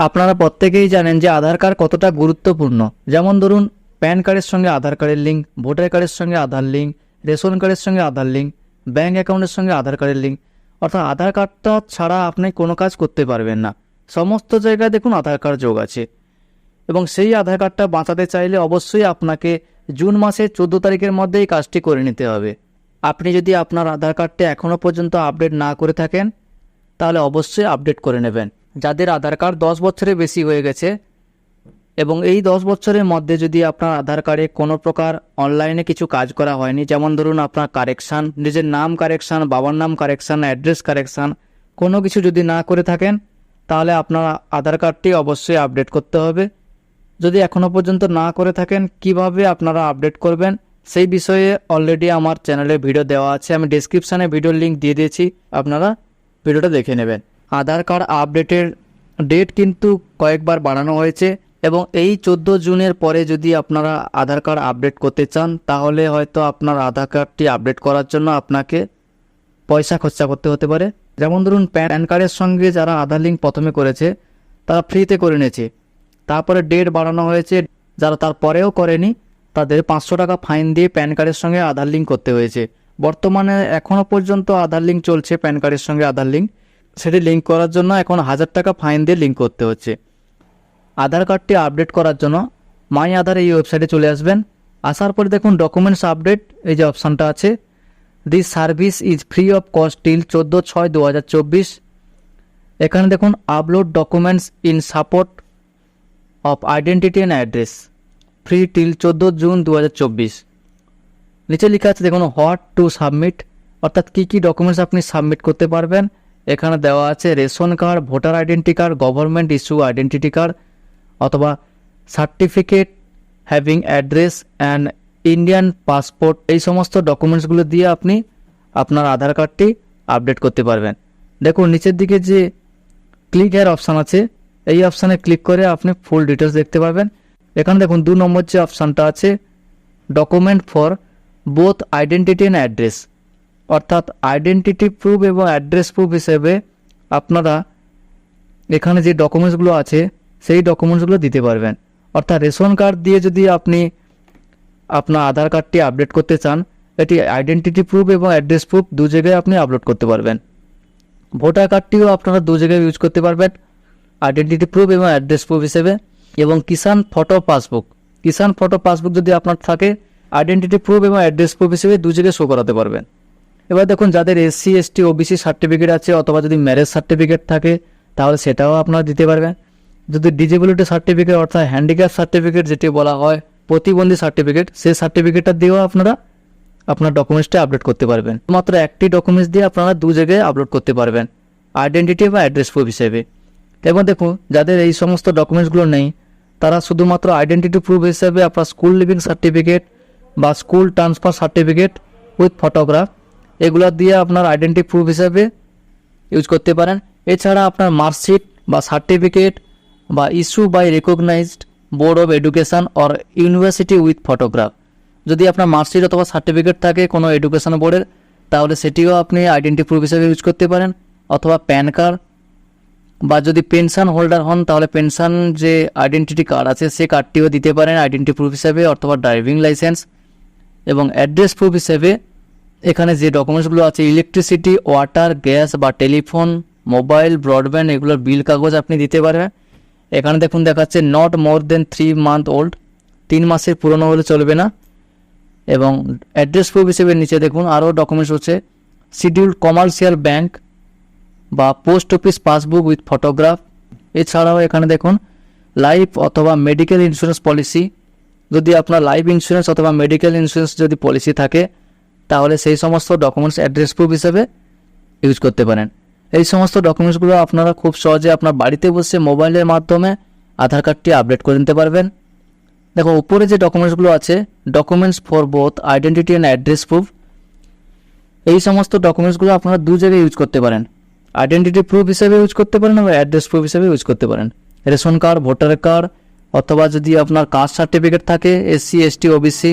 আপনারা প্রত্যেকেই জানেন যে আধার কার্ড কতটা গুরুত্বপূর্ণ। যেমন ধরুন, প্যান কার্ডের সঙ্গে আধার কার্ডের লিঙ্ক, ভোটার কার্ডের সঙ্গে আধার লিঙ্ক, রেশন কার্ডের সঙ্গে আধার লিঙ্ক ব্যাঙ্ক অ্যাকাউন্টের সঙ্গে আধার কার্ডের লিঙ্ক। অর্থাৎ আধার কার্ডটা ছাড়া আপনি কোনো কাজ করতে পারবেন না। সমস্ত জায়গায় দেখুন আধার কার্ড যোগ আছে। এবং সেই আধার কার্ডটা বাঁচাতে চাইলে অবশ্যই আপনাকে জুন মাসের চোদ্দ তারিখের মধ্যেই কাজটি করে নিতে হবে। আপনি যদি আপনার আধার কার্ডটা এখনও পর্যন্ত আপডেট না করে থাকেন, তাহলে অবশ্যই আপডেট করে নেবেন। যাদের আধার কার্ড দশ বছরের বেশি হয়ে গেছে, এবং এই দশ বছরের মধ্যে যদি আপনার আধার কার্ডে কোনো প্রকার অনলাইনে কিছু কাজ করা হয়নি, যেমন ধরুন আপনার কারেকশান, নিজের নাম কারেকশান, বাবার নাম কারেকশান, অ্যাড্রেস কারেকশান, কোনো কিছু যদি না করে থাকেন, তাহলে আপনার আধার কার্ডটি অবশ্যই আপডেট করতে হবে। যদি এখনও পর্যন্ত না করে থাকেন, কীভাবে আপনারা আপডেট করবেন, সেই বিষয়ে অলরেডি আমার চ্যানেলে ভিডিও দেওয়া আছে। আমি ডিসক্রিপশানে ভিডিওর লিঙ্ক দিয়ে দিয়েছি, আপনারা ভিডিওটা দেখে নেবেন। আধার কার্ড আপডেটের ডেট কিন্তু কয়েকবার বাড়ানো হয়েছে এবং এই চোদ্দ জুনের পরে যদি আপনারা আধার কার্ড আপডেট করতে চান, তাহলে হয়তো আপনার আধার কার্ডটি আপডেট করার জন্য আপনাকে পয়সা খরচা করতে হতে পারে। যেমন ধরুন, প্যান কার্ডের সঙ্গে যারা আধার লিঙ্ক প্রথমে করেছে, তারা ফ্রিতে করে নিয়েছে। তারপরে ডেট বাড়ানো হয়েছে, যারা তারপরেও করেনি, তাদের পাঁচশো টাকা ফাইন দিয়ে প্যান কার্ডের সঙ্গে আধার লিঙ্ক করতে হয়েছে। বর্তমানে এখনও পর্যন্ত আধার লিঙ্ক চলছে প্যান কার্ডের সঙ্গে আধার লিঙ্ক। সেটি লিঙ্ক করার জন্য এখন হাজার টাকা ফাইন দিয়ে লিঙ্ক করতে হচ্ছে। আধার কার্ডটি আপডেট করার জন্য মাই আধার এই ওয়েবসাইটে চলে আসবেন। আসার পরে দেখুন ডকুমেন্টস আপডেট এই যে অপশানটা আছে। This service is free of cost till চোদ্দ ছয় দু হাজার চব্বিশ। এখানে দেখুন upload documents in support of identity and address free till চোদ্দ জুন দু হাজার চব্বিশ। নিচে লেখা আছে দেখুন হোয়াট টু সাবমিট অর্থাৎ কী কী ডকুমেন্টস আপনি সাবমিট করতে পারবেন। এখানে দেওয়া আছে ration card, voter identity card, government issue identity card অথবা certificate, having address and Indian passport. এই সমস্ত ডকুমেন্টসগুলো দিয়ে আপনি আপনার আধার কার্ডটি আপডেট করতে পারবেন। দেখুন, নিচের দিকে যে ক্লিক হেয়ার অপশান আছে, এই অপশানে ক্লিক করে আপনি ফুল ডিটেলস দেখতে পারবেন। এখানে দেখুন, দু নম্বর যে অপশানটা আছে, document for both identity and address. অর্থাৎ আইডেন্টিটি প্রুফ এবং অ্যাড্রেস প্রুফ হিসেবে আপনারা এখানে যে ডকুমেন্টসগুলো আছে, সেই ডকুমেন্টসগুলো দিতে পারবেন। অর্থাৎ রেশন কার্ড দিয়ে যদি আপনি আপনার আধার কার্ডটি আপডেট করতে চান, এটি আইডেন্টিটি প্রুফ এবং অ্যাড্রেস প্রুফ দু জায়গায় আপনি আপলোড করতে পারবেন। ভোটার কার্ডটিও আপনারা দু জায়গায় ইউজ করতে পারবেন আইডেন্টিটি প্রুফ এবং অ্যাড্রেস প্রুফ হিসেবে। এবং Kisan photo passbook Kisan photo passbook যদি আপনার থাকে আইডেন্টিটি প্রুফ এবং অ্যাড্রেস প্রুফ হিসেবে দু জায়গায় শো করাতে পারবেন। এবার দেখুন, যাদের এসসি এসটি ওবিসি সার্টিফিকেট আছে, অথবা যদি ম্যারেজ সার্টিফিকেট থাকে, তাহলে সেটাও আপনারা দিতে পারবেন। যদি ডিজেবিলিটি সার্টিফিকেট অর্থাৎ হ্যান্ডিক্যাপ সার্টিফিকেট যেটি বলা হয়, প্রতিবন্ধী সার্টিফিকেট সেই সার্টিফিকেটটা দিয়েও আপনারা আপনার ডকুমেন্টসটা আপলোড করতে পারবেন। মাত্র একটি ডকুমেন্টস দিয়ে আপনারা দু জায়গায় আপলোড করতে পারবেন আইডেন্টিটি বা অ্যাড্রেস প্রুফ হিসেবে। এবং দেখুন, যাদের এই সমস্ত ডকুমেন্টসগুলো নেই, তারা শুধুমাত্র আইডেন্টিটি প্রুফ হিসেবে আপনার স্কুল লিভিং সার্টিফিকেট বা school transfer certificate with photograph এগুলো দিয়ে আপনার আইডেন্টি প্রুফ হিসাবে ইউজ করতে পারেন। এছাড়া আপনার মার্কশিট বা সার্টিফিকেট বা issue by recognised board of education or university with photograph যদি আপনার মার্কশিট অথবা সার্টিফিকেট থাকে কোনো এডুকেশন বোর্ডের তাহলে সেটিও আপনি আইডেন্টি প্রুফ হিসেবে ইউজ করতে পারেন। অথবা প্যান কার্ড বা যদি পেনশন হোল্ডার হন, তাহলে পেনশন যে আইডেন্টিটি কার্ড আছে, সে কার্ডটিও দিতে পারেন আইডেন্টি প্রুফ হিসেবে অথবা ড্রাইভিং লাইসেন্স এবং অ্যাড্রেস প্রুফ হিসেবে এখানে যে ডকুমেন্টসগুলো আছে ইলেকট্রিসিটি ওয়াটার গ্যাস বা টেলিফোন মোবাইল ব্রডব্যান্ড এগুলোর বিল কাগজ আপনি দিতে পারবেন। এখানে দেখুন দেখাচ্ছে not more than three month old তিন মাসের পুরনো হলে চলবে না। এবং অ্যাড্রেস প্রুফ হিসেবে নিচে দেখুন, আরও ডকুমেন্টস হচ্ছে শিডিউল্ড কমার্শিয়াল ব্যাংক বা post office passbook with photograph এছাড়াও এখানে দেখুন লাইফ অথবা মেডিকেল ইন্স্যুরেন্স পলিসি যদি আপনার লাইফ ইন্স্যুরেন্স অথবা মেডিকেল ইন্স্যুরেন্স যদি পলিসি থাকে তাহলে সেই সমস্ত ডকুমেন্টস অ্যাড্রেস প্রুফ হিসেবে ইউজ করতে পারেন। এই সমস্ত ডকুমেন্টসগুলো আপনারা খুব সহজে আপনার বাড়িতে বসে মোবাইলের মাধ্যমে আধার কার্ডটি আপডেট করে নিতে পারবেন। দেখো, উপরে যে ডকুমেন্টসগুলো আছে documents for both identity and address proof এই সমস্ত ডকুমেন্টসগুলো আপনারা দু জায়গায় ইউজ করতে পারেন। আইডেন্টিটি প্রুফ হিসেবে ইউজ করতে পারেন বা অ্যাড্রেস প্রুফ হিসেবে ইউজ করতে পারেন। রেশন কার্ড ভোটার কার্ড অথবা যদি আপনার কাস্ট সার্টিফিকেট থাকে SC ST OBC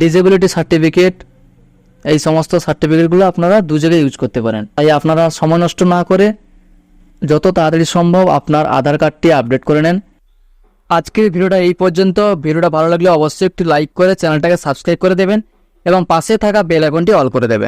disability certificate এই সমস্ত সার্টিফিকেটগুলো আপনারা দু জায়গায় ইউজ করতে পারেন। তাই আপনারা সময় নষ্ট না করে যত তাড়াতাড়ি সম্ভব আপনার আধার কার্ডটি আপডেট করে নেন। আজকের ভিডিওটা এই পর্যন্ত। ভিডিওটা ভালো লাগলে অবশ্যই একটি লাইক করে চ্যানেলটাকে সাবস্ক্রাইব করে দেবেন এবং পাশে থাকা বেল আইকনটি অল করে দেবেন।